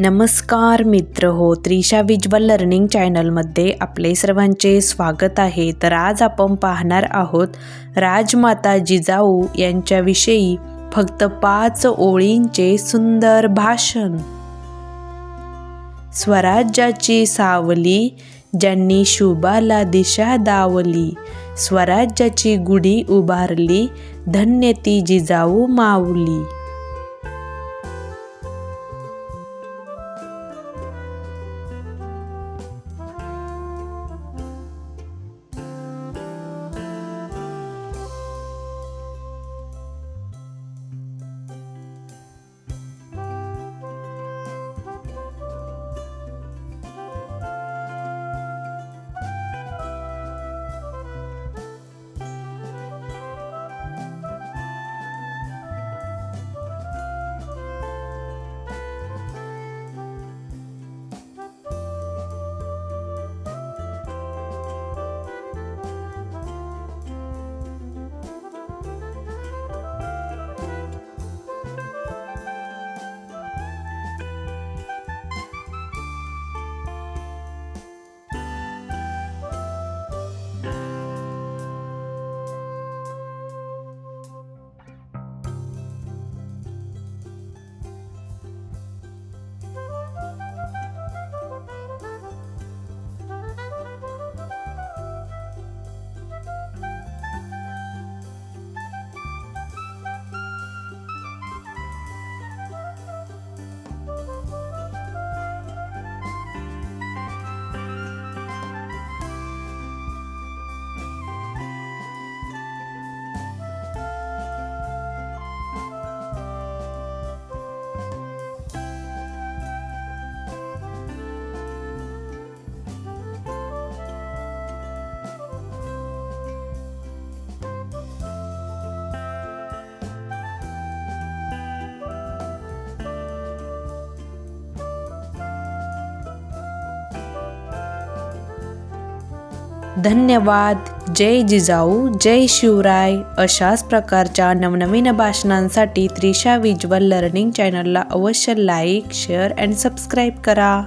नमस्कार मित्र हो त्रिशा विज्वल लर्निंग चॅनलमध्ये आपले सर्वांचे स्वागत आहे. तर आज आपण पाहणार आहोत राजमाता जिजाऊ यांच्याविषयी फक्त पाच ओळींचे सुंदर भाषण. स्वराज्याची सावली ज्यांनी शुभाला दिशा दावली. स्वराज्याची गुढी उभारली धन्य ती जिजाऊ माऊली. धन्यवाद. जय जिजाऊ जय शिवराय अशाच प्रकारच्या नवनवीन भाषणांसाठी त्रिशा विज्वल लर्निंग चॅनलला अवश्य लाईक शेअर अँड सबस्क्राईब करा.